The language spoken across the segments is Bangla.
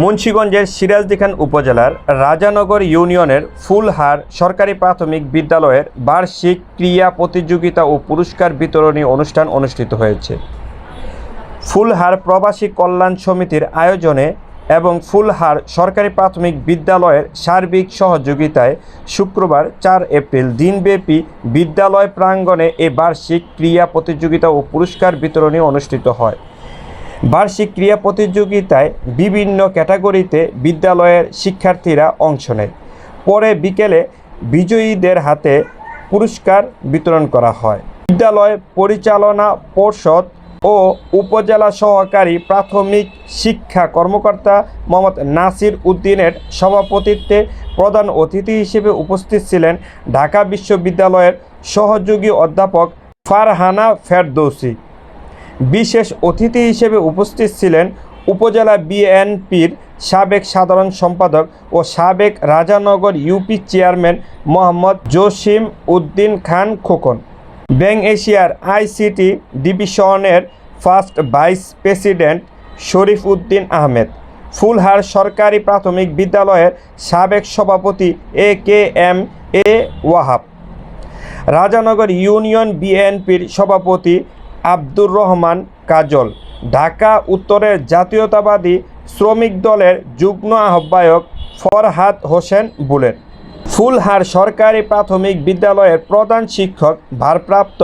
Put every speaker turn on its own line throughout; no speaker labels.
মুন্সীগঞ্জের সিরাজদিখান উপজেলার রাজানগর ইউনিয়নের ফুলহার সরকারি প্রাথমিক বিদ্যালয়ের বার্ষিক ক্রীড়া প্রতিযোগিতা ও পুরস্কার বিতরণী অনুষ্ঠান অনুষ্ঠিত হয়েছে। ফুলহার প্রবাসী কল্যাণ সমিতির আয়োজনে এবং ফুলহার সরকারি প্রাথমিক বিদ্যালয়ের সার্বিক সহযোগিতায় শুক্রবার চার এপ্রিল দিনব্যাপী বিদ্যালয় প্রাঙ্গণে এ বার্ষিক ক্রীড়া প্রতিযোগিতা ও পুরস্কার বিতরণী অনুষ্ঠিত হয়। বার্ষিক ক্রীড়া প্রতিযোগিতায় বিভিন্ন ক্যাটাগরিতে বিদ্যালয়ের শিক্ষার্থীরা অংশ নেয়। পরে বিকেলে বিজয়ীদের হাতে পুরস্কার বিতরণ করা হয়। বিদ্যালয় পরিচালনা পর্ষদ ও উপজেলা সহকারী প্রাথমিক শিক্ষা কর্মকর্তা মোহাম্মদ নাসির উদ্দিনের সভাপতিত্বে প্রধান অতিথি হিসেবে উপস্থিত ছিলেন ঢাকা বিশ্ববিদ্যালয়ের সহযোগী অধ্যাপক ফারহানা ফেরদৌসি। বিশেষ অতিথি হিসেবে উপস্থিত ছিলেন উপজেলা বিএনপির সাবেক সাধারণ সম্পাদক ও সাবেক Rajanagar UP chairman Mohammad Jasim Uddin Khan Khokon. Bank এশিয়ার আইসিটি ডিভিশনের first vice president Sharif Uddin Ahmed. Phulhar সরকারি প্রাথমিক বিদ্যালয়ের সাবেক সভাপতি A K M A Wahab. Rajanagar union বিএনপির সভাপতি আব্দুর রহমান কাজল, ঢাকা উত্তরের জাতীয়তাবাদী শ্রমিক দলের যুগ্ম আহ্বায়ক ফরহাদ হোসেন বুলেট। ফুলহার সরকারি প্রাথমিক বিদ্যালয়ের প্রধান শিক্ষক ভারপ্রাপ্ত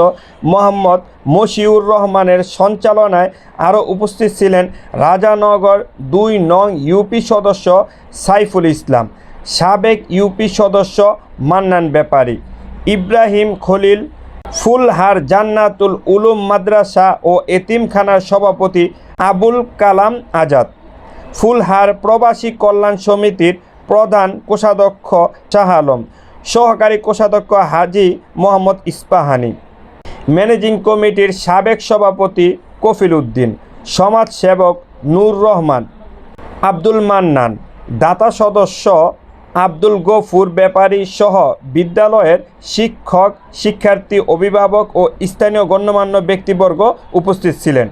মোহাম্মদ মশিউর রহমানের সঞ্চালনায় আরও উপস্থিত ছিলেন রাজানগর দুই নং ইউপি সদস্য সাইফুল ইসলাম, সাবেক ইউপি সদস্য মান্নান ব্যাপারী, ইব্রাহিম খলিল ফুলহার জান্নাতুল উলুম মাদ্রাসা ও এতিমখানার সভাপতি আবুল কালাম আজাদ। ফুলহার প্রবাসী কল্যাণ সমিতির প্রধান কোষাধ্যক্ষ শাহ আলম, সহকারী কোষাধ্যক্ষ হাজি মোহাম্মদ ইস্পাহানি, ম্যানেজিং কমিটির সাবেক সভাপতি কফিল উদ্দিন, সমাজসেবক নূর রহমান, আব্দুল মান্নান, দাতা সদস্য আব্দুল গফুর ব্যাপারী সহ বিদ্যালয়ের শিক্ষক শিক্ষার্থী অভিভাবক ও স্থানীয় গণ্যমান্য ব্যক্তিবর্গ উপস্থিত ছিলেন।